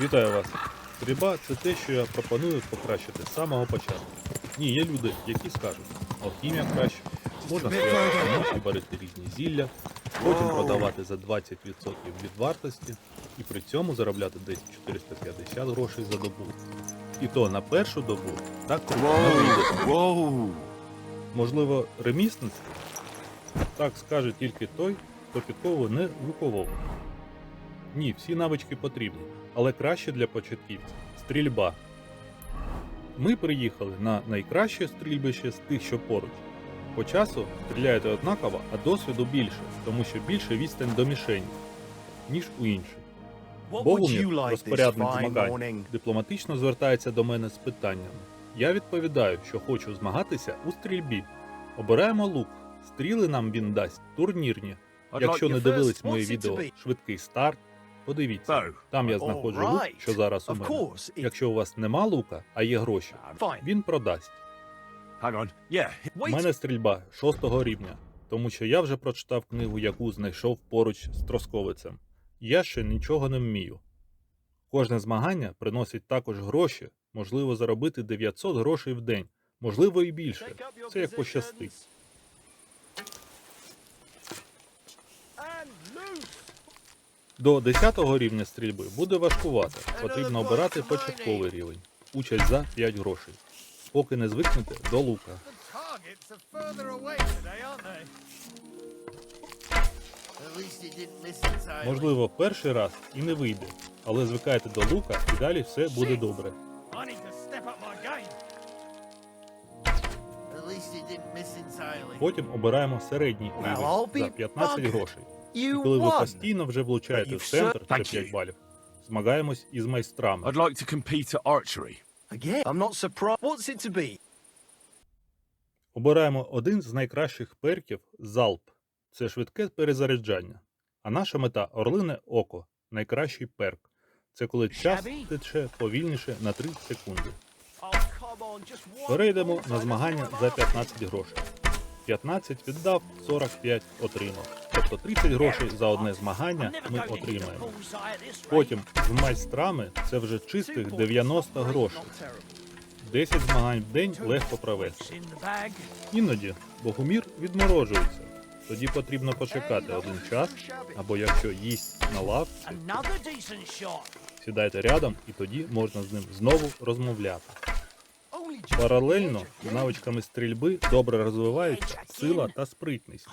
Вітаю вас. Стрільба це те, що я пропоную покращити з самого початку. Ні, є люди, які скажуть, алхімія краще, можна і варити різні зілля, потім продавати за 20% від вартості і при цьому заробляти десь 450 грошей за добу. І то на першу добу так круто не вийде. Можливо, ремісництво? Так скаже тільки той, хто підкову не виковував. Ні, всі навички потрібні, але краще для початківців стрільба. Ми приїхали на найкраще стрільбище з тих, що поруч. По часу стріляєте однаково, а досвіду більше, тому що більше відстань до мішені, ніж у інших. This розпорядник змагань, дипломатично звертається до мене з питаннями. Я відповідаю, що хочу змагатися у стрільбі. Обираємо лук. Стріли нам він дасть турнірні. Якщо не дивились моє відео? Швидкий старт, подивіться. Там я знаходжу лук, що зараз у мене. Якщо у вас нема лука, а є гроші, він продасть. У мене стрільба шостого рівня, тому що я вже прочитав книгу, яку знайшов поруч з Тросковицем. Я ще нічого не вмію. Кожне змагання приносить також гроші, можливо заробити 900 грошей в день, можливо і більше. Це як пощастить. До 10 рівня стрільби буде важкувато. Потрібно обирати початковий рівень. Участь за 5 грошей. Поки не звикнете до лука. Можливо, перший раз і не вийде, але звикайте до лука і далі все буде добре. Потім обираємо середній рівень за 15 грошей. І коли ви постійно вже влучаєте в центр, це 5 балів. Змагаємось із майстрами. I'd like to compete at archery. Again. I'm not surprised. What's it to be? Обираємо один з найкращих перків залп. Це швидке перезаряджання. А наша мета орлине око, найкращий перк. Це коли час тече повільніше на 3 секунди. Oh. Перейдемо на змагання за 15 грошей. 15 віддав, 45 отримав. Тобто 30 грошей за одне змагання ми отримаємо. Потім з майстрами це вже чистих 90 грошей. 10 змагань в день легко провести. Іноді Богомір відморожується. Тоді потрібно почекати один час, або якщо їсть на лавці, сідайте рядом і тоді можна з ним знову розмовляти. Паралельно з навичками стрільби добре розвиваються сила та спритність.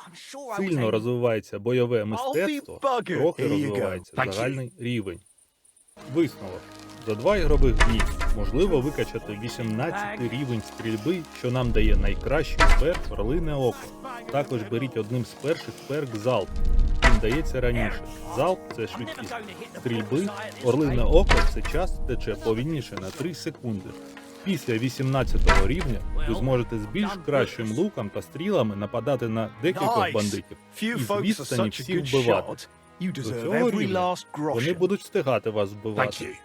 Сильно розвивається бойове мистецтво, трохи розвивається загальний рівень. Висновок. За два ігрових дні можливо викачати 18 рівень стрільби, що нам дає найкращий перк орлине око. Також беріть одним з перших перк залп. Він дається раніше. Залп це швидкість стрільби, орлине око це час тече повільніше на 3 секунди. Після 18 рівня ви зможете з більш кращим луком та стрілами нападати на декількох бандитів. І з відстані such всі вбивати. До цього рівня Вони будуть встигати вас вбивати.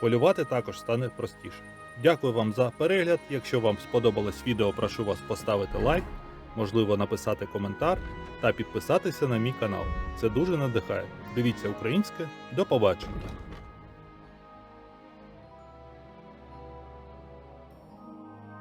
Полювати також стане простіше. Дякую вам за перегляд. Якщо вам сподобалось відео, прошу вас поставити лайк, можливо написати коментар та підписатися на мій канал. Це дуже надихає. Дивіться українське. До побачення.